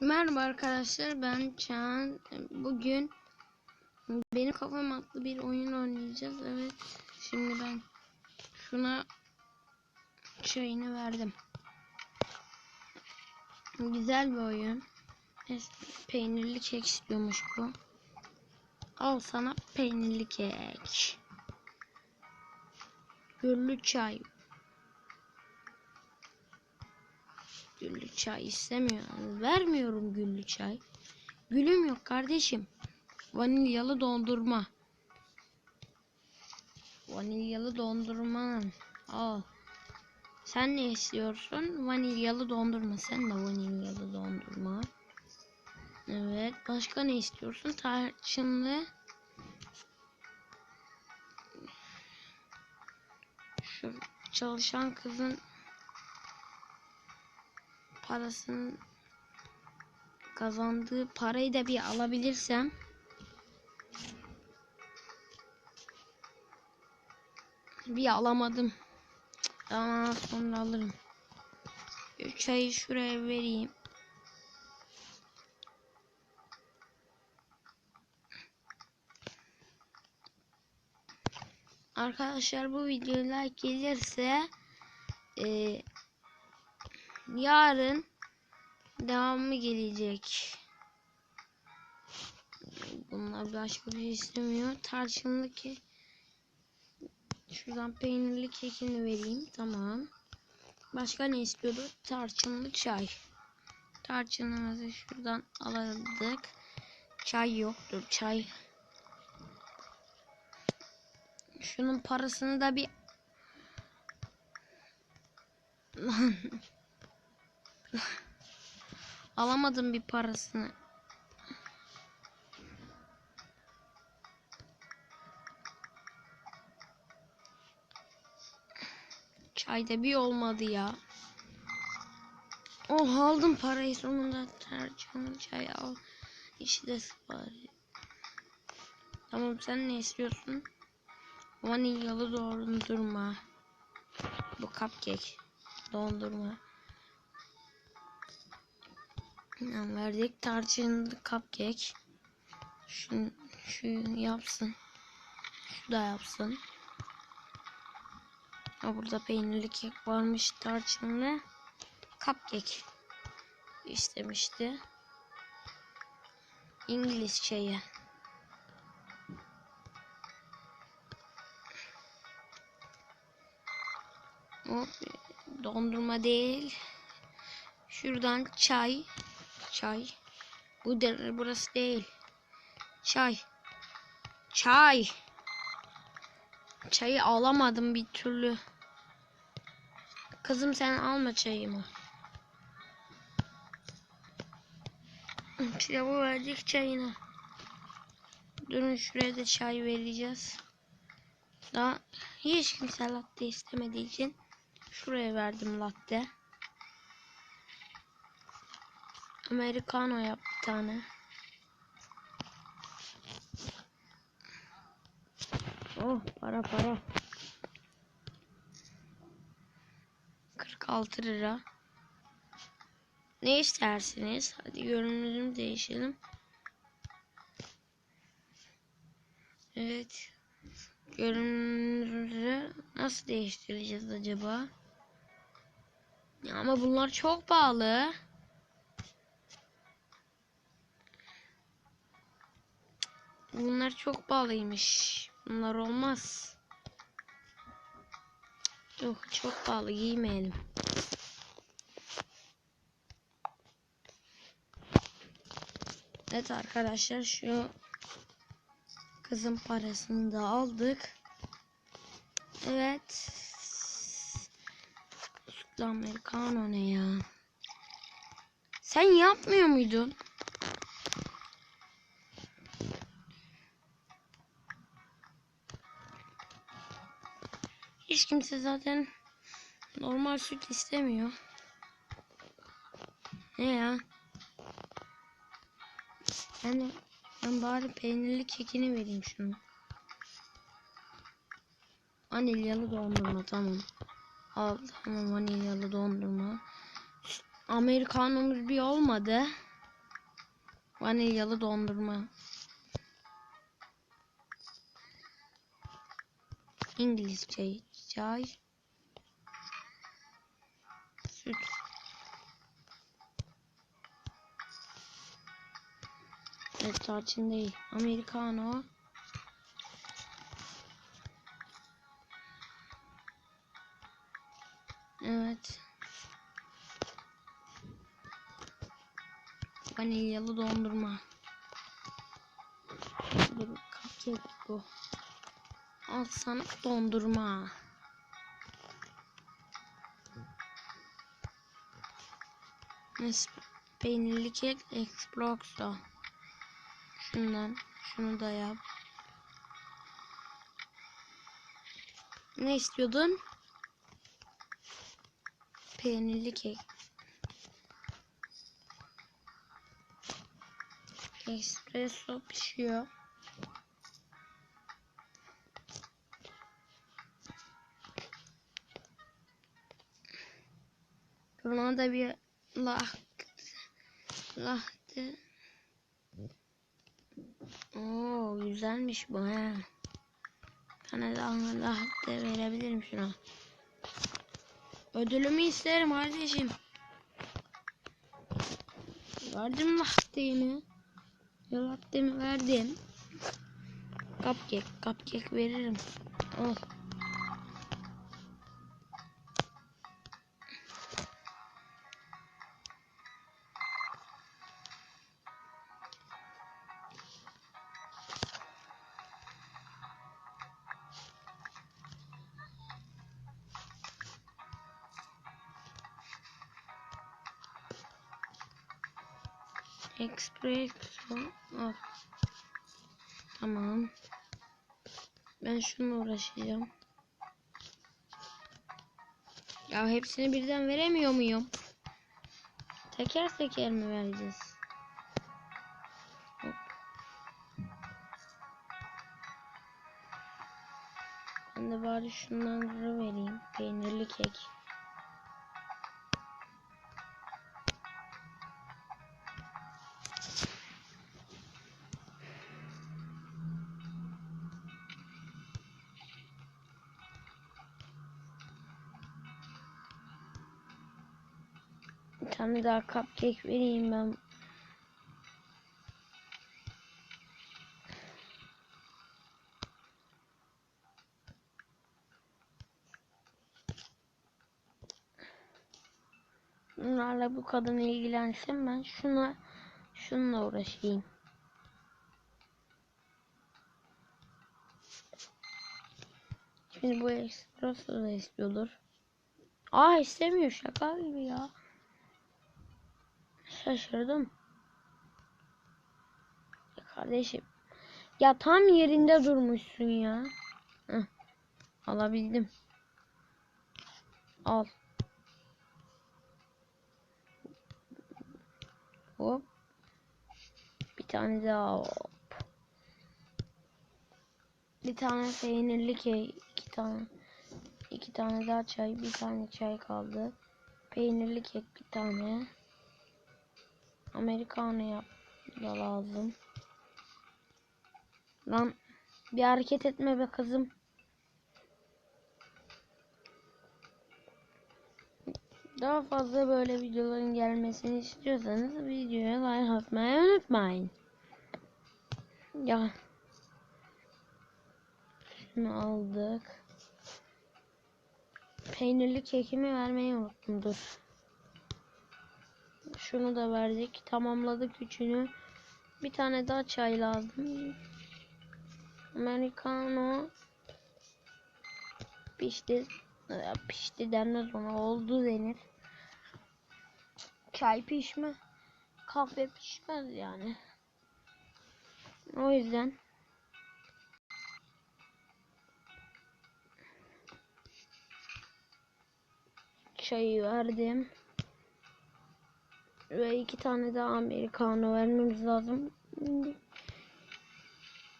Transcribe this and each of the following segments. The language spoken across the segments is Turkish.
Merhaba arkadaşlar ben Çağan. Bugün benim kafam adlı bir oyun oynayacağız. Evet şimdi ben şuna şeyini verdim. Güzel bir oyun. Peynirli kek istiyormuş bu. Al sana peynirli kek. Güllü çay. Güllü çay istemiyor. Vermiyorum güllü çay. Gülüm yok kardeşim. Vanilyalı dondurma. Vanilyalı dondurma. Al. Sen ne istiyorsun? Vanilyalı dondurma. Sen de vanilyalı dondurma. Evet. Başka ne istiyorsun? Tarçınlı. Şu çalışan kızın parasını kazandığı parayı da bir alabilirsem bir alamadım. Ama sonra alırım. Şu çayı şuraya vereyim. Arkadaşlar bu videoya like gelirse eee yarın devamı gelecek. Bunlar başka bir şey istemiyor. Tarçınlı ki şuradan peynirli kekini vereyim. Tamam. Başka ne istiyordu? Tarçınlı çay. Tarçınımızı şuradan aldık. Çay yoktur. Çay. Şunun parasını da bir Alamadım bir parasını. Çayda bir olmadı ya. Oh aldım parayı sonunda. Tercihli çay al. İşte bari. Tamam sen ne istiyorsun? Vanilyalı dondurma. Bu cupcake. Dondurma. Hemen verdik. Tarçınlı cupcake. Şu, şu yapsın. Şu da yapsın. Ha, burada peynirli kek varmış. Tarçınlı cupcake istemişti. İngiliz çayı. Hop, dondurma değil. Şuradan çay. Çay. Bu der, burası değil. Çay. Çay. Çayı alamadım bir türlü. Kızım sen alma çayımı. Bu verdik çayını. Durun şuraya da çay vereceğiz. Daha hiç kimse latte istemediği için şuraya verdim latte. Americano yap bir tane. Oh para para. 46 lira. Ne istersiniz? Hadi görünümümüzü değişelim. Evet. Görünümümüzü nasıl değiştireceğiz acaba? Ya ama bunlar çok pahalı. Bunlar çok pahalıymış. Bunlar olmaz. Yok çok pahalı giymeyelim. Evet arkadaşlar şu kızın parasını da aldık. Evet. Sütlü Americano ne ya? Sen yapmıyor muydun? Hiç kimse zaten normal süt istemiyor. Ne ya? Yani ben bari peynirli kekini vereyim şunu. Vanilyalı dondurma tamam. Al tamam vanilyalı dondurma. Amerikanomuz bir olmadı. Vanilyalı dondurma. İngiliz çayı. Çay. Süt. Evet tarçın değil. Americano. Evet. Vanilyalı dondurma. Dur cupcake bu. Al sana dondurma. Peynirli kek espresso. Şundan şunu da yap. Ne istiyordun? Peynirli kek. Espresso pişiyor. Buna da bir laht lahtı. Oo güzelmiş bu he. Tane daha lahtı verebilirim şuna. Ödülümü isterim kardeşim. Verdim lahtını. Lahtımı verdim. Cupcake, cupcake veririm. Al. Espresso. Al. Tamam. Ben şununla uğraşacağım. Ya hepsini birden veremiyor muyum? Teker teker mi vereceğiz? Ben de bari şundan vereyim. Peynirli kek. Bir tane daha cupcake vereyim ben. Bunlarla bu kadın ilgilensin ben şuna şununla uğraşayım. Şimdi bu espresso da istiyordur. Aa istemiyor şaka gibi ya. Şaşırdım. Ya kardeşim. Ya tam yerinde durmuşsun ya. Heh. Alabildim. Al. Hop. Bir tane daha hop. Bir tane peynirli kek. iki tane. iki tane daha çay. Bir tane çay kaldı. Peynirli kek bir tane. Americano yap da lazım. Lan bir hareket etme be kızım. Daha fazla böyle videoların gelmesini istiyorsanız videoya like atmayı unutmayın. Ya. Şunu aldık. Peynirli kekimi vermeyi unuttum dur. Şunu da verdik. Tamamladık üçünü. Bir tane daha çay lazım. Americano pişti. Ya Pişti denmez ona. Oldu denir. Çay pişme. Kahve pişmez yani. O yüzden çayı verdim. Ve iki tane daha Americano vermemiz lazım.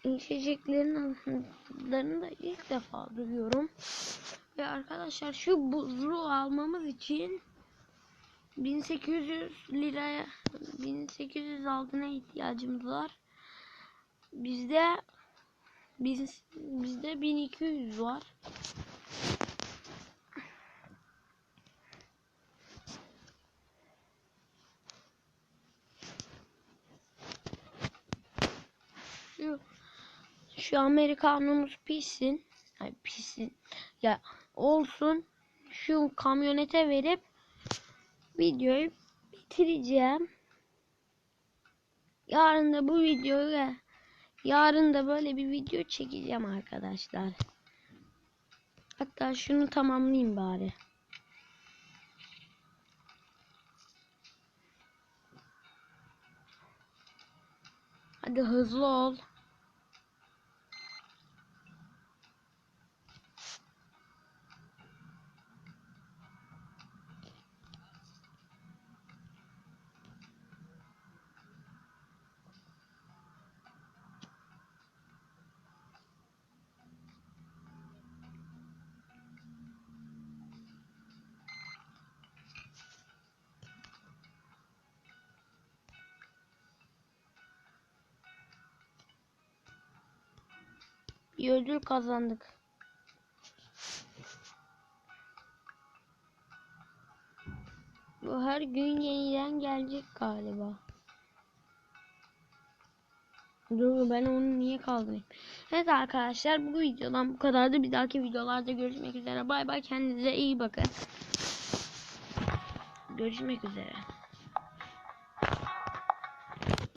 İçeceklerin adlarını da ilk defa duyuyorum. Ve arkadaşlar şu buzluğu almamız için 1800 liraya 1800 altına ihtiyacımız var. Bizde biz bizde 1200 var. Şu, şu Amerikanımız pissin. Ay pissin. Ya olsun. Şu kamyonete verip videoyu bitireceğim. Yarın da bu videoyu yarın da böyle bir video çekeceğim arkadaşlar. Hatta şunu tamamlayayım bari. Hadi hızlı ol. Bir ödül kazandık. Bu her gün yeniden gelecek galiba. Dur ben onu niye kaldırayım? Evet arkadaşlar bu videodan bu kadardı. Bir dahaki videolarda görüşmek üzere. Bay bay kendinize iyi bakın. Görüşmek üzere.